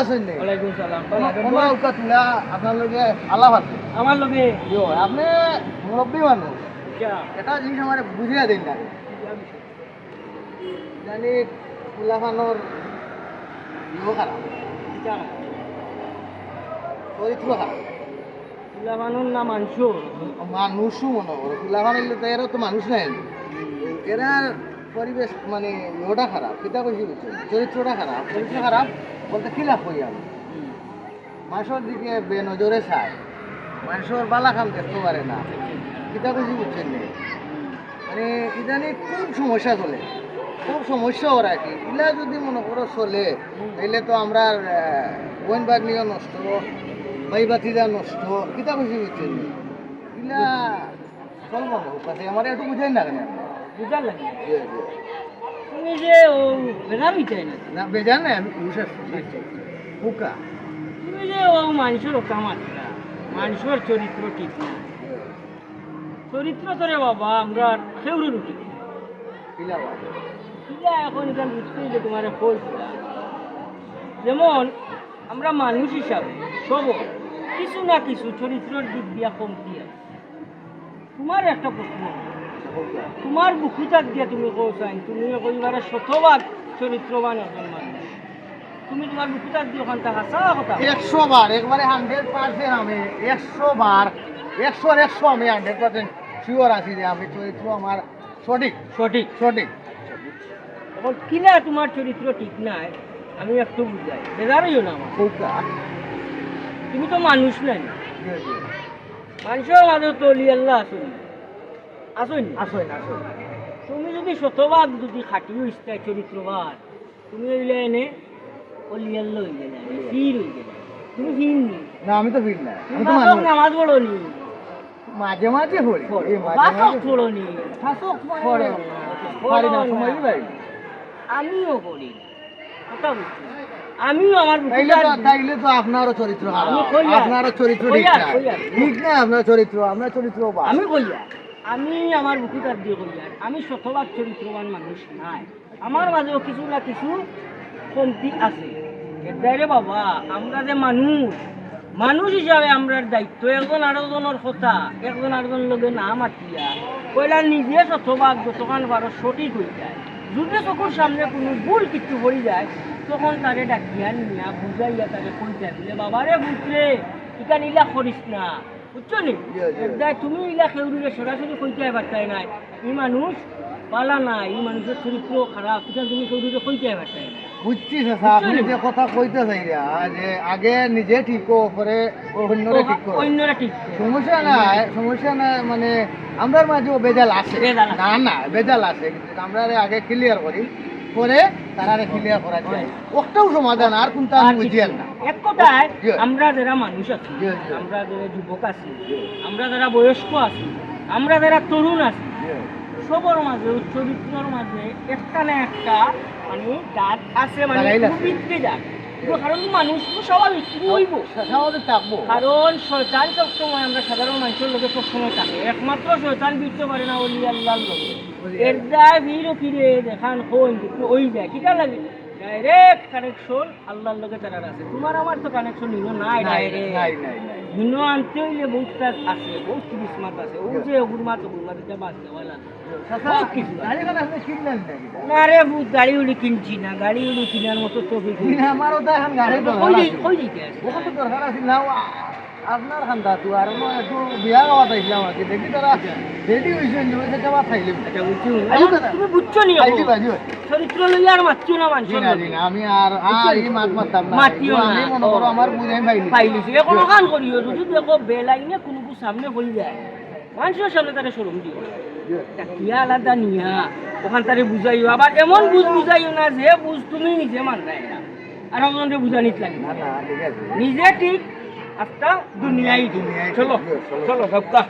আছেন নি ওয়ালাইকুম সালাম কোনো উকা তুলা আপনার লগে আলাপ আছে আমার লগে আপনি মুরব্বী মানুষ। এটা জিনিস আমার বুঝিয়ে দিন না। জানি ফুলাফানোর খারাপ। চরিত্র খারাপ। তুলা না মাংস মানুষও মনে করো ফুলাফান এগুলো তো এরা তো মানুষ নাই। এরা পরিবেশ মানে ইয়েটা খারাপ কিতা কইছি বুঝছ চরিত্রটা খারাপ, চরিত্র খারাপ বলতে খিলাফ করি আমি মানুষের দিকে বেনজরে চায়, মানুষের বালা খাম দেখতে পারে না কিতা কইছি বুঝছেন নি? মানে ইদানি খুব সমস্যা চলে, খুব সমস্যা ওরা কি ইলা যদি মনে করো চলে, তাইলে তো আমরা বইন বাগনিও নষ্ট মাই বাতিদা নষ্ট কিতা কইছি বুঝছেন? ইলা চলবো আমার একটু বুঝাই না কেন? বুঝার লাগে। তুমি যে ও বেড়া মিটাই না। না বেজান না আমি পুরুষ পোকা তুমি যে ও মানুষের কামাত্রা মানুষের চরিত্র ঠিক না। চরিত্র তোরে বাবা আমরা ইলা বাবা। ইলা এখন এখান বুঝতে যে তোমার যেমন আমরা মানুষ হিসাবে সব কিছু না কিছু চরিত্রের দিক দিয়া কমতি আছে। তোমার একটা প্রশ্ন। তোমার বুকুটাক দিয়া তুমি কৌসাইন তুমি কইবারে শতভাগ চরিত্রবান একজন মানুষ তুমি তোমার বুকুটাক দিয়ে ওখান থেকে হাসা কথা? একশো বার একবারে হান্ড্রেড পার্সেন্ট আমি একশো বার একশো একশো আমি হান্ড্রেড পার্সেন্ট শিওর আছি যে আমি চরিত্র আমার সঠিক সঠিক। সঠিক। এখন কিনা তোমার চরিত্র ঠিক নাই আমি একটু বুঝাই বেজারইও না আমার তুমি তো মানুষ নাই। মানুষের মাঝে তো লিয়াল্লা আসুন আসুন। আসেন আসেন। তুমি যদি শতভাগ যদি খাটিও ইস্তায় চরিত্রবান তুমি হইলে এনে ও লিয়াল্লা হয়ে গেলে ফির হয়ে গেলে। তুমি ফির নি। না আমি তো ভিড় না। আমি তো মানুষ। নামাজ পড়ো নি মাঝে মাঝে পড়ি। এই মাঝে মাঝে পড়ো। নি শাসক পড়ো পারি না। সময় ভাই আমিও পড়ি কথা বুঝছি? আমিও আমার তাইলে তো আপনারও চরিত্র আপনারও চরিত্র ঠিক না ঠিক না আপনার চরিত্র আপনার চরিত্র আমি কইয়া আমি আমার বুকুটার দিয়ে কইয়া আমি শতভাগ চরিত্রবান মানুষ নাই। আমার মাঝেও কিছু না কিছু কমতি আছে। এটাইরে বাবা, আমরা যে মানুষ মানুষ হিসাবে আমরা দায়িত্ব। একজন আরেকজনের কথা, একজন আরেকজন লগে না মাতিয়া, কইলা নিজে শতভাগ যতক্ষণ পারো সঠিক হয়ে যায়। যদি চকুর সামনে কোনো ভুল কিছু পড়ি যায়, তখন তারে ডাকিয়া নিয়া, বুঝাইয়া তারে কইতে দিলে, বাবারে বুঝলে ইটা নিলা করিস না। বুঝছ নি তুমি ইলা খেউরিরে সরাসরি কইতে পারতাই নাই। ই মানুষ পালা না এই মানুষের চরিত্র খারাপ তুমি খেউরিরে কইতে পারতাই নাই। বুঝছি চাচা, আপনি যে কথা কইতে চাই যে আগে নিজে ঠিক করো, পরে অন্যরে ঠিক করো। অন্যরা ঠিক সমস্যা নাই সমস্যা নাই মানে আমরার মাঝেও বেজাল আছে। না না বেজাল আছে কিন্তু আমরা আগে ক্লিয়ার করি। পরে তারা ক্লিয়ার করা যায় ওটাও সমাধান আর কোনটা আমি বুঝিয়ার না এক কথায়। আমরা যারা মানুষ আছি। আমরা যারা যুবক আছি আমরা যারা বয়স্ক আছি আমরা যারা তরুণ আছি সবর মাঝে উচ্চবিত্তর মাঝে একটা না একটা মানে দাঁত আছে মানে লাগাইল আছে। কারণ মানুষ তো স্বাভাবিক হইব স্বাভাবিক থাকব। কারণ শয়তান সবসময় আমরা সাধারণ মানুষের লোকে সবসময় থাকে। একমাত্র শয়তান বিরতে পারে না ওলি আল্লাহর লোকে। এর দায় ভিড় ফিরে দেখান কিন্তু ওই যায় কিটা লাগে ডাইরেক্ট কানেকশন আল্লাহর লোকে তারা আছে। তোমার আমার তো কানেকশন নিল নাই ডাইরেক্ট নাই নাই নাই আনতে হইলে বহুত কাজ আছে বহুত কিসমত আছে। ও যে গুরমাত গুরমাত এটা বাদ দেওয়া লাগে চাচা, বহুত কিছু আছে। গাড়িখান আপনি কিনলেন নাকি? না রে বুত গাড়ি উড়ি কিনছি না গাড়ি উড়ি কিনার মতো তো আমারও তো এখন গাড়ির দরকার আছে। না আপনার খান্দা তো আর একটু বিয়া গাওয়া চাইছিলাম আর কি দেখি তারা রেডি হয়েছে যাওয়া খাইলাম আচ্ছা দাদা। তুমি বুঝছ নি চরিত্র লইয়া আর না জি না লোকে। জি আমি আর আর এই মাত মারতাম না। মাতিও আমি মনে করো আমার বুঝাই পাইলি পাইলিছি। এ কোনো কান করিও যদি দেখো বেলাইনে কোনো কিছু সামনে হয়ে যায়। মানুষের সামনে তারে সরম দিও কিয়া আলাদা নিয়া? ওখান তারে বুঝাইও। আবার এমন বুঝ বুঝাইও না যে বুঝ তুমি নিজে মানলাই না। আর একজনকে বুঝানিত লাগে না। না নিজে ঠিক একটা দুনিয়াই ঠিক। চলো চলো। গাবকা